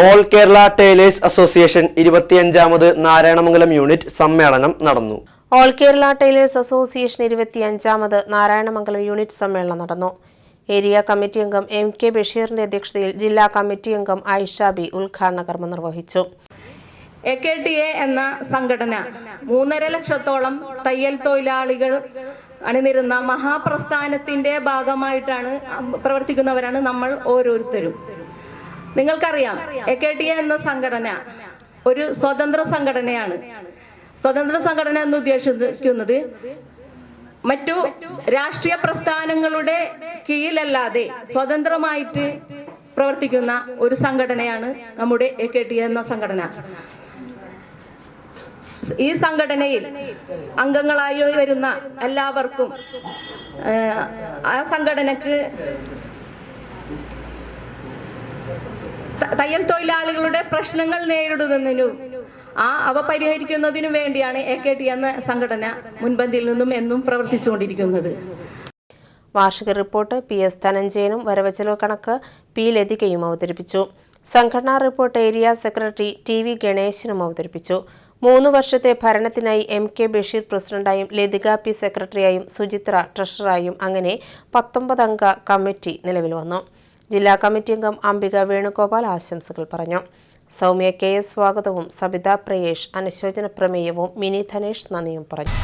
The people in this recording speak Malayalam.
ഓൾ കേരള ടൈലേഴ്സ് അസോസിയേഷൻ ഇരുപത്തിയഞ്ചാമത് നാരായണമംഗലം യൂണിറ്റ് സമ്മേളനം നടന്നു. ഓൾ കേരള ടൈലേഴ്സ് അസോസിയേഷൻ ഇരുപത്തിയഞ്ചാമത് നാരായണമംഗലം യൂണിറ്റ് സമ്മേളനം നടന്നു. ഏരിയ കമ്മിറ്റി അംഗം എം കെ ബഷീറിന്റെ അധ്യക്ഷതയിൽ ജില്ലാ കമ്മിറ്റി അംഗം ഐഷാബി ബി ഉദ്ഘാടന കർമ്മം നിർവഹിച്ചു. എ കെ ടി എ എന്ന സംഘടന മൂന്നര ലക്ഷത്തോളം തയ്യൽ തൊഴിലാളികൾ അണിനിരുന്ന മഹാപ്രസ്ഥാനത്തിന്റെ ഭാഗമായിട്ടാണ് പ്രവർത്തിക്കുന്നവരാണ് നമ്മൾ ഓരോരുത്തരും. നിങ്ങൾക്കറിയാം എ കെ ടി എ എന്ന സംഘടന ഒരു സ്വതന്ത്ര സംഘടനയാണ്. സ്വതന്ത്ര സംഘടന എന്ന് ഉദ്ദേശിക്കുന്നത് മറ്റു രാഷ്ട്രീയ പ്രസ്ഥാനങ്ങളുടെ കീഴിലല്ലാതെ സ്വതന്ത്രമായിട്ട് പ്രവർത്തിക്കുന്ന ഒരു സംഘടനയാണ് നമ്മുടെ എ കെ ടി എന്ന സംഘടന. ഈ സംഘടനയിൽ അംഗങ്ങളായി വരുന്ന എല്ലാവർക്കും ആ, സംഘടനക്ക് തയ്യൽ തൊഴിലാളികളുടെ പ്രശ്നങ്ങൾ നേരിടുന്നതിനും ആ അവ പരിഹരിക്കുന്നതിനും വേണ്ടിയാണ് എ കെ ടി എന്ന സംഘടന മുൻപന്തിയിൽ നിന്നും എന്നും പ്രവർത്തിച്ചുകൊണ്ടിരിക്കുന്നത്. വാർഷിക റിപ്പോർട്ട് പി എസ് ധനഞ്ജയനും വരവച്ചെലവ് കണക്ക് പി ലതികയും അവതരിപ്പിച്ചു. സംഘടനാ report area secretary T V ഗണേശനും അവതരിപ്പിച്ചു. മൂന്ന് വർഷത്തെ ഭരണത്തിനായി എം കെ ബഷീർ പ്രസിഡന്റായും ലതിക പി സെക്രട്ടറിയായും സുചിത്ര ട്രഷറായും അങ്ങനെ പത്തൊമ്പതംഗ കമ്മിറ്റി നിലവിൽ വന്നു. ജില്ലാ കമ്മിറ്റി അംഗം അംബിക വേണുഗോപാൽ ആശംസകൾ പറഞ്ഞു. സൗമ്യ കെ എസ് സ്വാഗതവും സബിത പ്രയേഷ് അനുശോചന പ്രമേയവും മിനി ധനേഷ് നന്ദിയും പറഞ്ഞു.